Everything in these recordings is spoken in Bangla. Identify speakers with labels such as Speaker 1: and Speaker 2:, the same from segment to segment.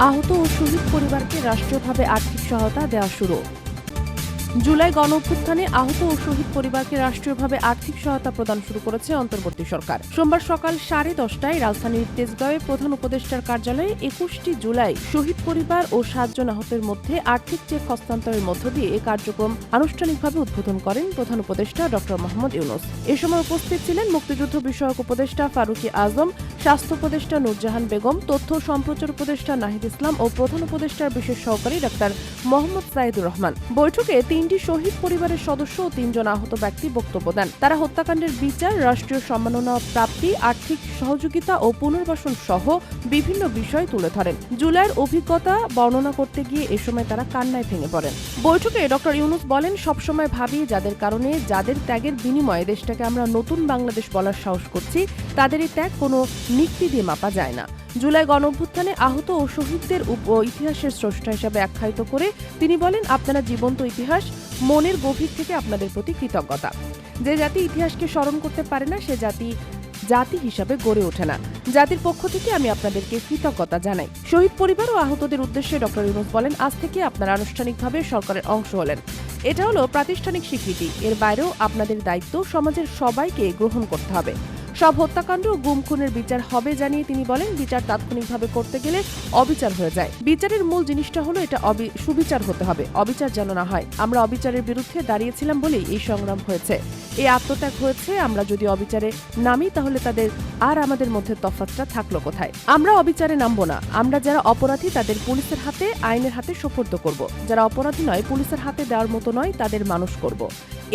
Speaker 1: আহত ও শহীদ পরিবারকে রাষ্ট্রীয়ভাবে আর্থিক সহায়তা দেওয়া শুরু। জুলাই গণ অভ্যুত্থানে আহত ও শহীদ পরিবারকে রাষ্ট্রীয়ভাবে আর্থিক সহায়তা প্রদান শুরু করেছে অন্তর্বর্তী সরকার। সোমবার সকাল সাড়ে দশটায় রাজধানীর তেজগাঁওয়ে প্রধান উপদেষ্টার কার্যালয়ে একুশটি জুলাই শহীদ পরিবার ও সাতজন আহতের মধ্যে আর্থিক চেক হস্তান্তরের মধ্য দিয়ে এ কার্যক্রম আনুষ্ঠানিকভাবে উদ্বোধন করেন প্রধান উপদেষ্টা ড. মোহাম্মদ ইউনুস। এ সময় উপস্থিত ছিলেন মুক্তিযুদ্ধ বিষয়ক উপদেষ্টা ফারুকি আজম, স্বাস্থ্য উপদেষ্টা নূরজাহান বেগম, তথ্য সম্প্রচার উপদেষ্টা নাহিদ ইসলাম ও প্রধান উপদেষ্টার বিশেষ সহকারী ডাক্তার মোহাম্মদ সাইদুর রহমান। বৈঠকে তিনটি শহীদ পরিবারের সদস্য ও তিনজন আহত ব্যক্তি বক্তব্য দেন। তারা হত্যাকাণ্ডের বিচার, রাষ্ট্রীয় সম্মাননা প্রাপ্তি, আর্থিক সহযোগিতা ও পুনর্বাসন সহ বিভিন্ন বিষয় তুলে ধরেন। জুলাইয়ের অভিজ্ঞতা বর্ণনা করতে গিয়ে এ সময় তারা কান্নায় ভেঙে পড়েন। বৈঠকে ডক্টর ইউনুস বলেন, সবসময় ভাবি যাদের কারণে, যাদের ত্যাগের বিনিময়ে দেশটাকে আমরা নতুন বাংলাদেশ বলার সাহস করছি তাদের এই ত্যাগ কোনো নিক্তি দিয়ে মাপা যায় না। জুলাই গণঅভ্যুত্থানে আহত ও শহীদদের ইতিহাসের স্রষ্টা হিসাবে আখ্যায়িত করে তিনি বলেন, আপনারা জীবন্ত ইতিহাস মনের গভীর থেকে আপনাদের প্রতি কৃতজ্ঞতা। যে জাতি ইতিহাসকে স্মরণ করতে পারে না, সে জাতি জাতি হিসাবে গড়ে ওঠে না। জাতির পক্ষ থেকে আমি আপনাদেরকে কৃতজ্ঞতা জানাই। শহীদ পরিবার ও আহতদের উদ্দেশ্যে ডক্টর ইউনুস বলেন, আজ থেকে আপনারা আনুষ্ঠানিকভাবে সরকারের অংশ হলেন। এটা হলো প্রাতিষ্ঠানিক স্বীকৃতি। এর বাইরেও আপনাদের দায়িত্ব সমাজের সবাইকে গ্রহণ করতে হবে। সব হত্যাকাণ্ড ও গুম খুনের বিচার হবে জানিয়ে তিনি বলেন, বিচার তাৎক্ষণিকভাবে করতে গেলে অবিচার হয়ে যায়। বিচারের মূল জিনিসটা হলো এটা সুবিচার হতে হবে, অবিচার যেন না হয়। আমরা অবিচারের বিরুদ্ধে দাঁড়িয়েছিলাম বলেই এই সংগ্রাম হয়েছে। এই আত্মত্যাগ হয়েছে, আমরা যদি অবিচারে নামি তাহলে তাদের আর আমাদের মধ্যে তফাৎটা থাকল কোথায়? আমরা অবিচারে নামবো না। আমরা যারা অপরাধী তাদের পুলিশের হাতে, আইনের হাতে সোপর্দ করব। যারা অপরাধী নয়, পুলিশের হাতে দেওয়ার মতো নয়, তাদের মানুষ করব।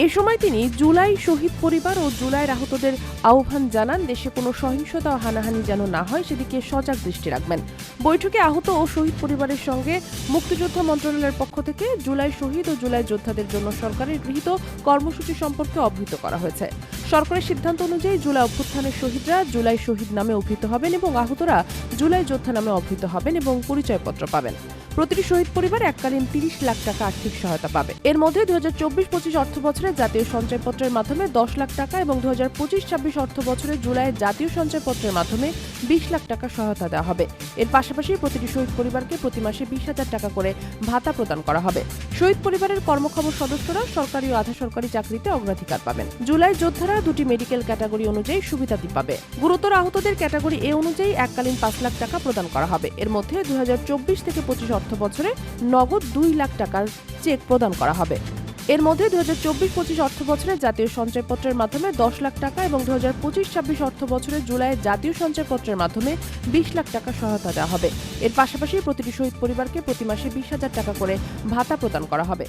Speaker 1: এ সময় তিনি জুলাই শহীদ পরিবার ও জুলাইয়ের আহতদের আহ্বান জানান, দেশে কোনো সহিংসতা ও হানাহানি যেন না হয়, সেদিকে সজাগ দৃষ্টি রাখবেন। বৈঠকে আহত ও শহীদ পরিবারের সঙ্গে মুক্তিযোদ্ধা মন্ত্রণালয়ের পক্ষ থেকে জুলাই শহীদ ও জুলাই যোদ্ধাদের জন্য সরকারের গৃহীত কর্মসূচি সম্পর্কে অবহিত করা হয়েছে। সরকারের সিদ্ধান্ত অনুযায়ী জুলাই অভ্যুত্থানের শহীদরা জুলাই শহীদ নামে অভিহিত হবেন এবং আহতরা জুলাই যোদ্ধা নামে অভিহিত হবেন এবং পরিচয়পত্র পাবেন। প্রতিটি শহীদ পরিবার এককালীন তিরিশ লাখ টাকা আর্থিক সহায়তা পাবে। এর মধ্যে দু হাজার চব্বিশ পঁচিশ অর্থ বছরে জাতীয় সঞ্চয়পত্রের মাধ্যমে দশ লাখ টাকা এবং দু হাজার পঁচিশ ছাব্বিশ অর্থ বছরে জুলাইয়ে জাতীয় সঞ্চয়পত্রের মাধ্যমে বিশ লাখ টাকা সহায়তা দেওয়া হবে। এর পাশাপাশি প্রতিটি শহীদ পরিবারকে প্রতি মাসে বিশ হাজার টাকা করে ভাতা প্রদান করা হবে। শহীদ পরিবারের কর্মক্ষম সদস্যরা সরকারি ও আধা সরকারি চাকরিতে অগ্রাধিকার পাবেন। জুলাই যোদ্ধারা দুটি মেডিকেল ক্যাটাগরি অনুযায়ী সুবিধাদি পাবে। গুরুতর আহতদের ক্যাটাগরি এ অনুযায়ী এককালীন পাঁচ লাখ টাকা প্রদান করা হবে। এর মধ্যে দুই হাজার চব্বিশ থেকে পঁচিশ অর্থ বছরে নগদ দুই লাখ টাকার চেক প্রদান করা হবে। এর মধ্যে দু হাজার চব্বিশ পঁচিশ অর্থ বছরে জাতীয় সঞ্চয়পত্রের মাধ্যমে দশ লাখ টাকা এবং দু হাজার পঁচিশ ছাব্বিশ অর্থ বছরে জুলাই জাতীয় সঞ্চয়পত্রের মাধ্যমে বিশ লাখ টাকা সহায়তা দেওয়া হবে। এর পাশাপাশি প্রতিটি শহীদ পরিবারকে প্রতি মাসে বিশ হাজার টাকা করে ভাতা প্রদান করা হবে।